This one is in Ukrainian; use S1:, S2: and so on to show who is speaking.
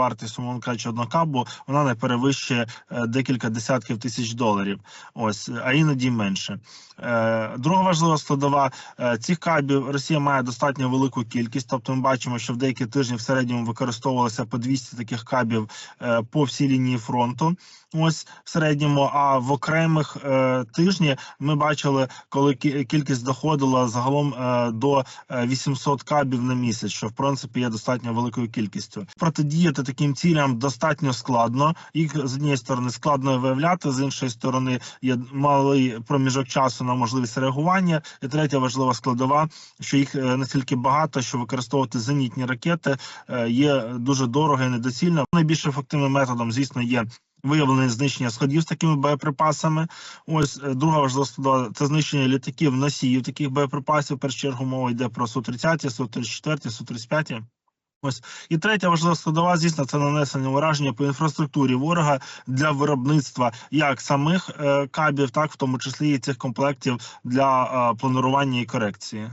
S1: вартість, умовно кажучи, одного кабу, вона не перевищує е, декілька десятків тисяч доларів. Ось, а іноді менше. Е, Друга важлива складова е, цих кабів Росія має достатньо велику кількість. Тобто, ми бачимо, що в деякі тижні в середньому використовувалося по 200 таких кабів по всій лінії фронту. Ось в середньому. А в окремих е, тижні ми бачили, коли кількість доходила загалом до е, 800 кабів на місяць, що в принципі є достатньо великою кількістю. Протидіяти таким цілям достатньо складно. Їх з однієї сторони складно виявляти, з іншої сторони є малий проміжок часу на можливість реагування. І третя важлива складова, що їх е, настільки багато, що використовувати зенітні ракети е, є дуже дорого і недоцільно. Найбільш ефективним методом, звісно, є. Виявлення знищення сходів з такими боєприпасами. Ось е, друга важлива складова – це знищення літаків носіїв таких боєприпасів. В першу чергу мова йде про су 30 су 34 су 35 Ось і третя важлива складова, звісно, це нанесення ураження по інфраструктурі ворога для виробництва як самих е, кабів, так в тому числі і цих комплектів для е, планування і корекції.